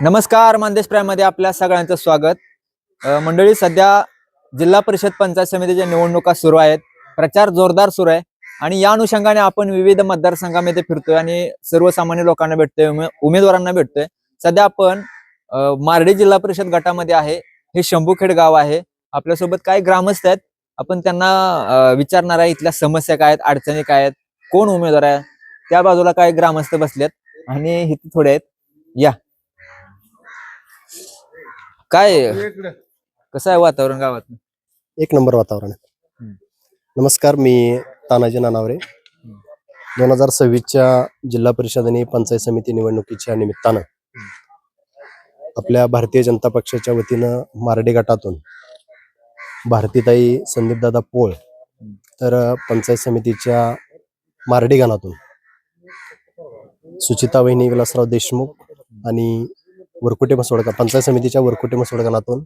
नमस्कार मानदेश प्रायमध्ये आपल्या सगळ्यांचं स्वागत. मंडळी सध्या जिल्हा परिषद पंचायत समितीच्या निवडणुका सुरू आहेत. प्रचार जोरदार सुरू आहे. आणि या अनुषंगाने आपण विविध मतदारसंघामध्ये फिरतोय आणि सर्वसामान्य लोकांना भेटतोय उमे- उमेदवारांना भेटतोय. सध्या आपण मारडी जिल्हा परिषद गटामध्ये आहे. हे शंभूखेड गाव आहे. आपल्यासोबत काही ग्रामस्थ आहेत. आपण त्यांना विचारणार आहे इथल्या समस्या काय आहेत अडचणी काय आहेत कोण उमेदवार आहे? त्या बाजूला काही ग्रामस्थ बसलेत आणि इथे थोडे आहेत. या. काय? कसं आहे वातावरण गावात? एक नंबर वातावरण आहे. हम्म. नमस्कार मी तानाजी नानावरे. दोन हजार सव्वीसच्या जिल्हा परिषद आणि पंचायत समिती निवडणुकीच्या निमित्तानं आपल्या भारतीय जनता पक्षाच्या वतीनं मारडे गटातून भारतीताई संदीपदादा पोळ तर पंचायत समितीच्या मारडी गणातून सुचिता वहिनी विलासराव देशमुख आणि वरकुटे मसोडगा पंचायत समितीच्या वरकुटे मसोडगणातून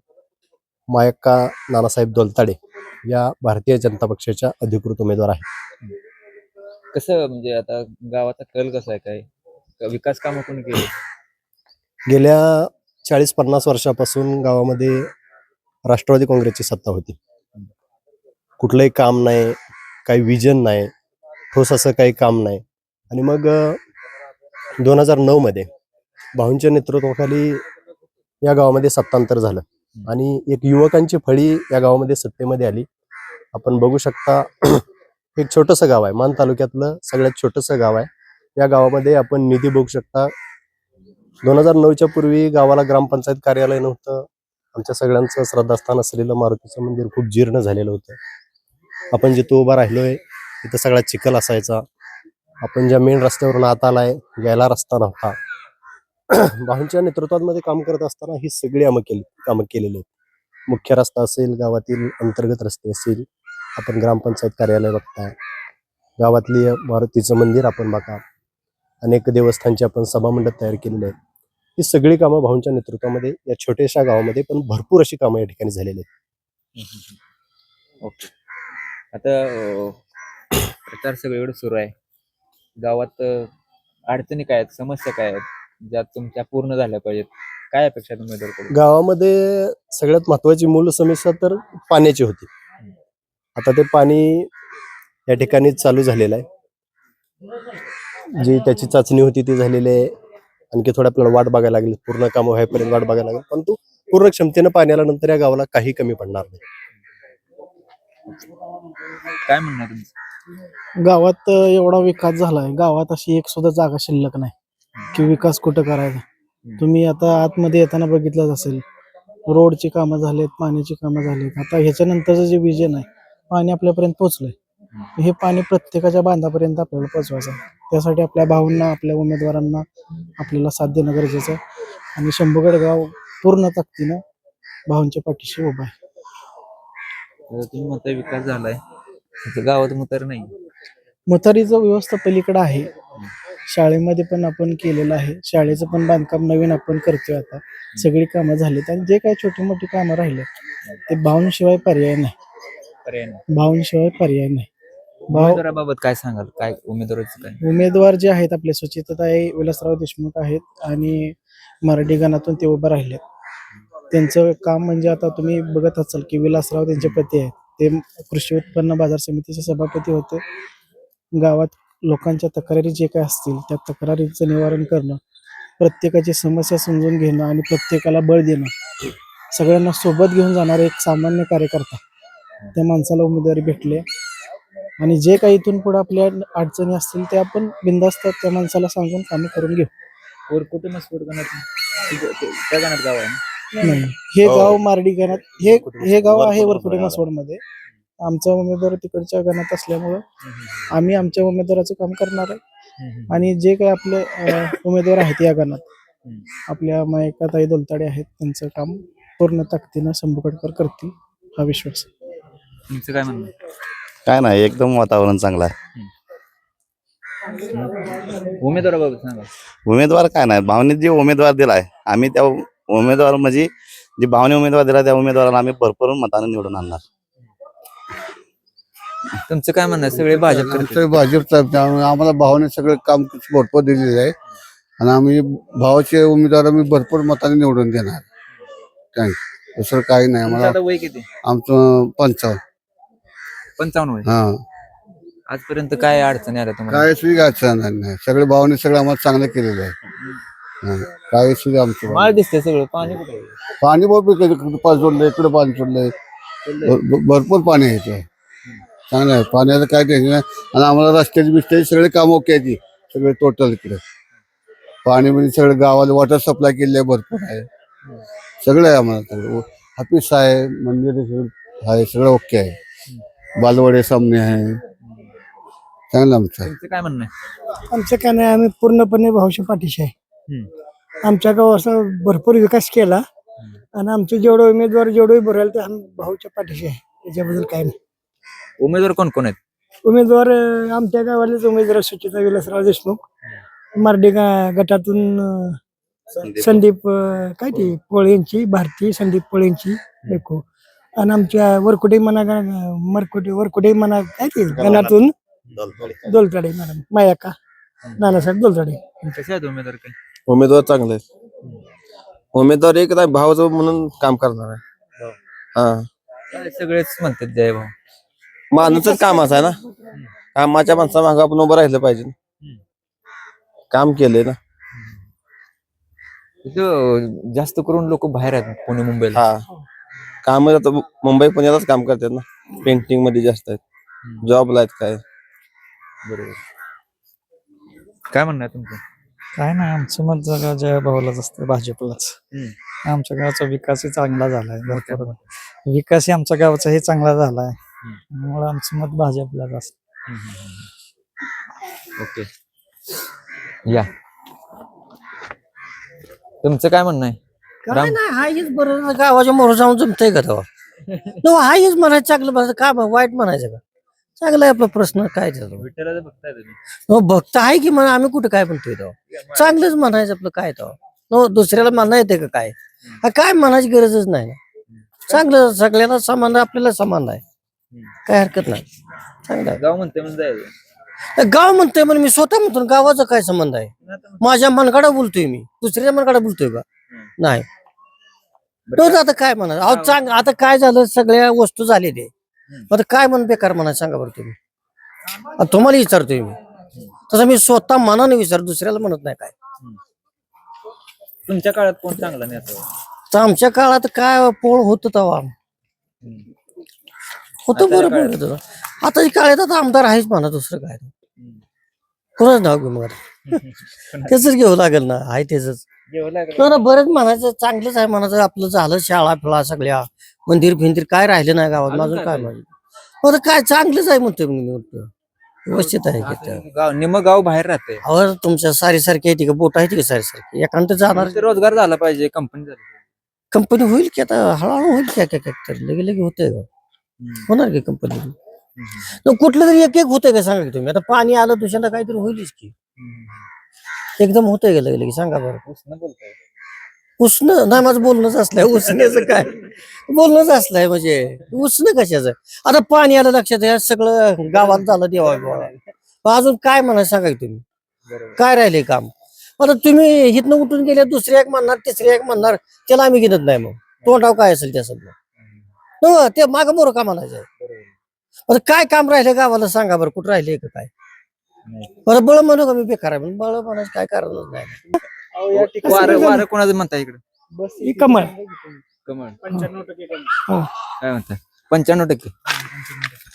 मायक्का नानासाहेब दोलताडे या भारतीय जनता पक्षाच्या अधिकृत उमेदवार आहेत. कसं म्हणजे आता गावाचा कल कसा आहे काय? क- विकास कामं कोणी केली? गेल्या चाळीस पन्नास वर्षापासून गावामध्ये राष्ट्रवादी काँग्रेसची सत्ता होती. कुठलंही काम नाही काही विजन नाही ठोस असं काही काम नाही. आणि मग दोन हजार नऊ मध्ये भाऊंच्या नेतृत्वाखाली या गावामध्ये सत्तांतर झालं. आणि एक युवकांची फळी या गावामध्ये सत्तेमध्ये आली. आपण बघू शकता एक छोटंसं गाव आहे. मान तालुक्यातलं सगळ्यात छोटंसं गाव आहे. या गावामध्ये आपण निधी बघू शकता. दोन हजार नऊच्या पूर्वी गावाला ग्रामपंचायत कार्यालय नव्हतं. आमच्या सगळ्यांचं श्रद्धास्थान असलेलं मारुतीचं मंदिर खूप जीर्ण झालेलं होतं. आपण जिथं उभा राहिलोय तिथं सगळा चिखल असायचा. आपण ज्या मेन रस्त्यावरून आत आलाय यायला रस्ता नव्हता. भाऊंच्या नेतृत्वामध्ये काम करत असताना ही सगळी कामं केली कामं केलेली आहेत. मुख्य रस्ता असेल गावातील अंतर्गत रस्ते असतील आपण ग्रामपंचायत कार्यालय बघता गावातली मारुतीचं मंदिर आपण बघा. अनेक देवस्थानचे आपण सभामंडप तयार केलेले आहेत ही सगळी कामं भाऊंच्या नेतृत्वामध्ये या छोट्याशा गावामध्ये पण भरपूर अशी कामं या ठिकाणी झालेली आहेत. ओके. आता प्रचार प्रचार सगळीकडे सुरू आहे. गावात अडचणी काय आहेत? समस्या काय आहेत? ज्या तुमच्या पूर्ण झाल्या पाहिजेत काय अपेक्षा आहेत उमेदवारकडून गावामध्ये सगळ्यात महत्वाची मूल समस्या तर पाण्याची होती. आता ते पाणी या ठिकाणी चालू झालेलं आहे. जी त्याची चाचणी होती ती झालेली आहे. आणखी थोडं आपल्याला वाट बघायला लागली पूर्ण कामं व्हायपर्यंत वाट बघायला लागेल. परंतु पूर्ण क्षमतेनं पाणी आल्यानंतर या गावाला काही कमी पडणार नाही. काय म्हणणार गावात अ, एवढा विकास झालाय. गावात अशी एक सुद्धा जागा शिल्लक नाही. की विकास कुठं करायचा? तुम्ही आता आतमध्ये येताना बघितलंच असेल रोडची कामं झालेत पाण्याची कामं झालीत. आता ह्याच्यानंतरचं जे विजन आहे पाणी आपल्यापर्यंत पोहोचलंय. हे पाणी प्रत्येकाच्या बांधापर्यंत आपल्याला पोहोचवायचं आहे. त्यासाठी आपल्या भावांना आपल्या उमेदवारांना आपल्याला साथ देणं गरजेचं आहे. आणि शंभूगड गाव पूर्ण ताकदीनं भावांच्या पाठीशी उभं आहे. तुम्ही म्हणताय विकास झालाय. गावात मुतर नाही. मुतारीचं व्यवस्था पलीकडे आहे. शाळेमध्ये पण आपण केलेलं आहे. शाळेचं पण बांधकाम नवीन आपण करतोय आता. सगळी कामं झालीत. आणि जे काही छोटी मोठी कामं राहिले ते भाऊंशिवाय पर्याय नाही. भाऊंशिवाय पर्याय नाही. भाऊ उमेदवाराबाबत काय सांगाल? काय उमेदवाराचं काय? उमेदवार जे आहेत आपले सुचिताताई विलासराव देशमुख आहेत आणि मराठी गणातून ते उभं राहिले त्यांचं काम म्हणजे आता तुम्ही बघत असाल की विलासराव त्यांचे पती आहेत. ते कृषी उत्पन्न बाजार समितीचे सभापती होते. गावात लोकांच्या तक्रारी जे काय असतील त्या तक्रारीचं निवारण करणं प्रत्येकाची समस्या समजून घेणं आणि प्रत्येकाला बळ देणं सगळ्यांना सोबत घेऊन जाणारा एक सामान्य कार्यकर्ता त्या माणसाला उमेदवारी भेटली. आणि जे काही इथून पुढे आपल्या अडचणी असतील ते आपण बिंदास्त त्या माणसाला सांगून कामं करून घेऊ. वर कुठे गाव आहे ना? नाही हे गाव मारडी गणात हे हे गाव आहे वरकुटे मसवडमध्ये आमचा उमेदवार तिकडच्या गणात असल्यामुळं आम्ही आमच्या उमेदवाराचं काम करणार आहे. आणि जे काही आपले अं, उमेदवार आहेत या गणात आपल्या मायकाताई दोलताडे आहेत त्यांचं काम पूर्ण ताकदीनं शंभूकडकर करतील हा विश्वास आहे. तुमचं काय म्हणणं? काय नाही एकदम वातावरण चांगलं आहे. उमेदवाराबाबत सांगा. उमेदवार काय नाही भावनेत जे उमेदवार दिलाय आम्ही त्या उमेदवार म्हणजे जे भावने उमेदवार दिला त्या उमेदवाराला आम्ही भरपूर मताने निवडून आणणार. तुमचं काय म्हणणं आहे? सगळे भाजप करतील. आमचं भाजपचं त्यामुळे आम्हाला भावाने सगळं काम मोठं दिलेलं आहे. आणि आम्ही भावाचे उमेदवार आम्ही भरपूर मताने निवडून देणार. दुसरं काही नाही. तुमचं आम्हाला आता वय किती? आमचं पंचावन्न. पंचावन्न वय? हा. आजपर्यंत काय अडचणी आल्या तुम्हाला? काय सुद्धा अडचण नाही. सगळे भावाने सगळं आम्हाला चांगलं केलेलं आहे. हा. काय सुद्धा आमचं माळ दिसते सगळं. पाणी कुठे? पाणी भरपूर इकडे पाणी सोडलंय इकडे पाणी सोडलंय. भर- भर- भरपूर पाणी आहे इथे. चांगलं आहे. पाण्याचं काय टेन्शन नाही. आणि आम्हाला रस्त्याची बिस्त्याची सगळे काम ओके आहे ती सगळे टोटल इकडे. पाणी म्हणजे सगळं गावाला वॉटर सप्लाय केली आहे भरपूर आहे. सगळं आहे आम्हाला सगळं. ऑफिस आहे मंदिर आहे सगळं आहे सगळं ओके आहे. बालवडे सामने आहे. चांगलं आमचं. आहे तुमचं काय म्हणणं आमचं काय नाही आम्ही पूर्णपणे भाऊच्या पाठीशी आहे. आमच्या गावाचा भरपूर विकास केला. आणि आमचे जेवढे उमेदवार जेवढे भरेल ते आम्ही भाऊच्या पाठीशी आहे. त्याच्याबद्दल काय नाही. उमेदवार कोण कोण आहेत? उमेदवार अं, आमच्या गावालेच उमेदवार सुचिता विलासराव देशमुख. मार्डी गा- गटातून अं, संदीप. अं, काय ते पोळेंची भारती संदीप पोळेंची देखो आणि आमच्या वरकुटे मना मरकुटे वरकुटे मना काय ते गणातून. दोलतडे. मॅडम. मायाका. नानासाहेब दोलतडे. कसे आहेत उमेदवार काय उमेदवार चांगले आहेत. उमेदवार एक भावाचं म्हणून काम करणार आहे. हा. काय सगळेच म्हणतात जय भाऊ. माणूसच कामाचा आहे ना. कामाच्या माणसा मागं आपण उभं राहिलं पाहिजे. ना. काम केलंय ना. इथं जास्त करून लोक बाहेर आहेत पुणे मुंबईला. हा. काम आता मुंबई पुण्यालाच काम करतात ना. पेंटिंगमध्ये जास्त आहेत. जॉबला आहेत काय. बरोबर. काय म्हणणं आहे तुमचं? काय नाही आमचं मत जगा जय भाऊलाच असतं भाजपलाच. आमच्या गावाचा विकासही चांगला झालाय भरपूर. विकासही आमच्या गावाचाही चांगला झालाय. त्यामुळे आमचं मत भाजपलाच असतं. ओके. या. तुमचं काय म्हणणं आहे? काय राम- नाही हा हेच बरोबर गावाच्या मोर जाऊन जमतंय का तेव्हा? न हा हेच म्हणायचं चांगलं म्हणायचं काय बा- वाईट म्हणायचं का? चांगला आहे आपला प्रश्न काय त्याचा? विठ्ठलाचं भक्त आहे तुम्ही. हो भक्त आहे की म्हणा आम्ही कुठं काय म्हणतोय तेव्हा? चांगलंच म्हणायचं आपलं काय तेव्हा? हो दुसऱ्याला म्हणणं येते का काय? हा काय म्हणायची गरजच नाही. ना चांगलं सगळ्यांना समान आहे, आपल्याला समान आहे. काय हरकत नाही. चांगलं आहे. गाव म्हणते म्हणजे जायचं. गाव म्हणतोय म्हणून मी स्वतः म्हणतो ना, गावाचा काय संबंध आहे? माझ्या मनगाडा बोलतोय मी. दुसऱ्या मनगाडा बोलतोय का? नाही. तोच आता काय म्हणा? अहो चांग आता काय झालं? सगळ्या वस्तू झाले ते आता काय म्हणून बेकार म्हणा सांगा बरं तुम्ही. आता तुम्हाला विचारतोय मी. तसं मी स्वतः मनाने विचार दुसऱ्याला म्हणत नाही काय. तुमच्या काळात कोण चांगला नाही तर आमच्या काळात काय पोळ होत तेव्हा? होतं बरोबर होतं आता काळात आता आमदार आहेच म्हणा दुसरं काय कोणाच नाव घेऊ मग? त्याच घेऊ लागेल ना आहे त्याच बरंच म्हणायचं चांगलंच आहे म्हणायचं आपलं झालं शाळा फिळा सगळ्या मंदिर फिंदिर काय राहिले नाही गावात माझं काय काय आता काय चांगलंच आहे म्हणतोय मी म्हणतो व्यवस्थित आहे ते. गाव निम गाव बाहेर राहते अहो तुमच्या सारी सारखी आहे का? बोट आहे की सारी सारखी एकांत जाणार रोजगार झाला पाहिजे कंपनी. कंपनी होईल की आता हळूहळू होईल की एक एक तर लगे लगे होतंय. का होणार की कंपनी कुठलं तरी एक एक होतंय का सांगा की तुम्ही? आता पाणी आलं दुसऱ्यांदा काहीतरी होईलच की. एकदम होतंय का लगे लगे सांगा बरं. उसनं बोलताय. उष्ण नाही माझं बोलणंच असलंय. उष्ण्याचं काय? बोलणंच असलंय म्हणजे. उष्ण कशाचं? आता पाणी आलं लक्षात या सगळं गावात झालं देवा बिवा. अजून काय म्हणा सांगा की तुम्ही? काय राहिले काम? आता तुम्ही इथनं उठून गेले दुसऱ्या एक म्हणणार तिसऱ्या एक म्हणणार त्याला आम्ही घेत नाही मग. तोंडाव काय असेल त्या सगळं? हो, ते माग मोर का म्हणायचं? आता काय काम राहिले गावाला सांगा बरं कुठं राहिले का काय? बरं बळ म्हणू का मी बेकार आहे बळ म्हणायचं काय कारणच नाही. वारं वारं कोणाचं म्हणताय इकडे? ही कमळ. कमळ. पंच्याण्णव टक्के काय म्हणताय पंच्याण्णव टक्के?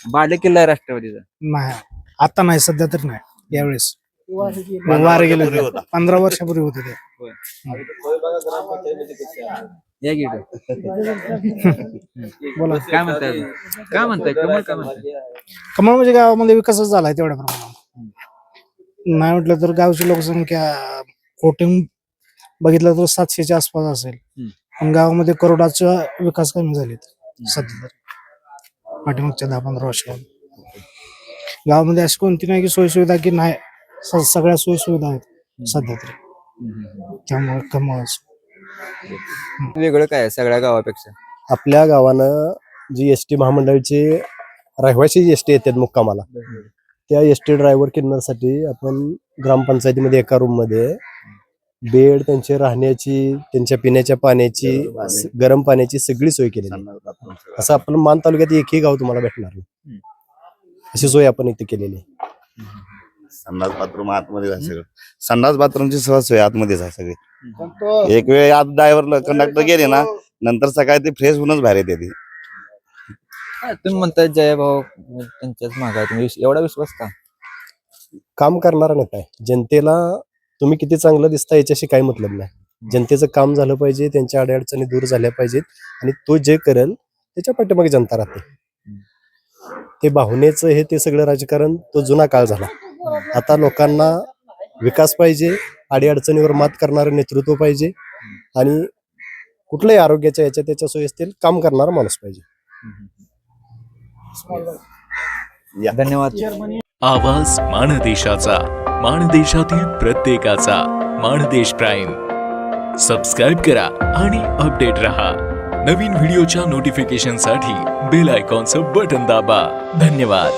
बाले किल्ला आहे राष्ट्रवादीचा. नाही आता नाही सध्या तर नाही यावेळेस. वारे गेले होते. पंधरा वर्षापूर्वी होते ते. या की बोला. काय म्हणताय काय म्हणताय? कमळ काय म्हणताय? कमळ म्हणजे गावामध्ये विकासच झालाय तेवढ्या प्रमाणात. नाही म्हटलं तर गावची लोकसंख्या कोटिंग बघितलं तर सातशेच्या आसपास असेल. हम्म. पण गावामध्ये करोडाचा विकास कमी झालेत सध्या तर. पाठीमागच्या दहा पंधरा वर्षामध्ये गावामध्ये अशी कोणती नाही की सोयी सुविधा की नाही स- सगळ्या सोयी सुविधा आहेत सध्या तरी. त्यामुळे कमळच वेगळं काय आहे सगळ्या गावापेक्षा? आपल्या गावानं जी एस टी महामंडळाची रहिवासी जी एस टी येतात मुक्कामाला त्या एस टी ड्रायव्हर किन्नरसाठी आपण ग्रामपंचायतीमध्ये एका रूममध्ये बेड त्यांची राहण्याची त्यांच्या पिण्याच्या पाण्याची गरम पाण्याची सगळी सोय केलेली असं आपण मान तालुक्यात एकही गाव तुम्हाला भेटणार नाही. अशी सोय आपण इथे केलेली संडास बाथरूम आतमध्येच आहे सगळं. संडास बाथरूमची सहज सोय आतमध्येच आहे सगळी. एक वेळ आत ड्रायव्हर कंडक्टर गेले ना नंतर सकाळी ते फ्रेश होऊनच बाहेर येते ती. काय तुम्ही म्हणताय जय भाऊ त्यांच्याच मागे आहे. तुम्ही. एवढा विश्वास का? काम करणारा नेता आहे. जनतेला तुम्ही किती चांगलं दिसता याच्याशी काही मतलब नाही. जनतेचं काम झालं पाहिजे त्यांच्या अडचणी दूर झाल्या पाहिजेत. आणि तो जे करेल त्याच्या पाठीमागे जनता राहते. ते भावनेचं हे ते सगळं राजकारण तो जुना काळ झाला. आता लोकांना विकास पाहिजे अडीअडचणीवर मात करणारं नेतृत्व पाहिजे आणि कुठल्याही आरोग्याच्या याच्या त्याच्या सोयी असतील काम करणारा माणूस पाहिजे. धन्यवाद. आवाज माणदेशाचा माणदेशातील प्रत्येकाचा माणदेश प्राईम. सबस्क्राईब करा आणि अपडेट रहा. नवीन व्हिडिओच्या नोटिफिकेशनसाठी बेल आयकॉनचं बटन दाबा. धन्यवाद.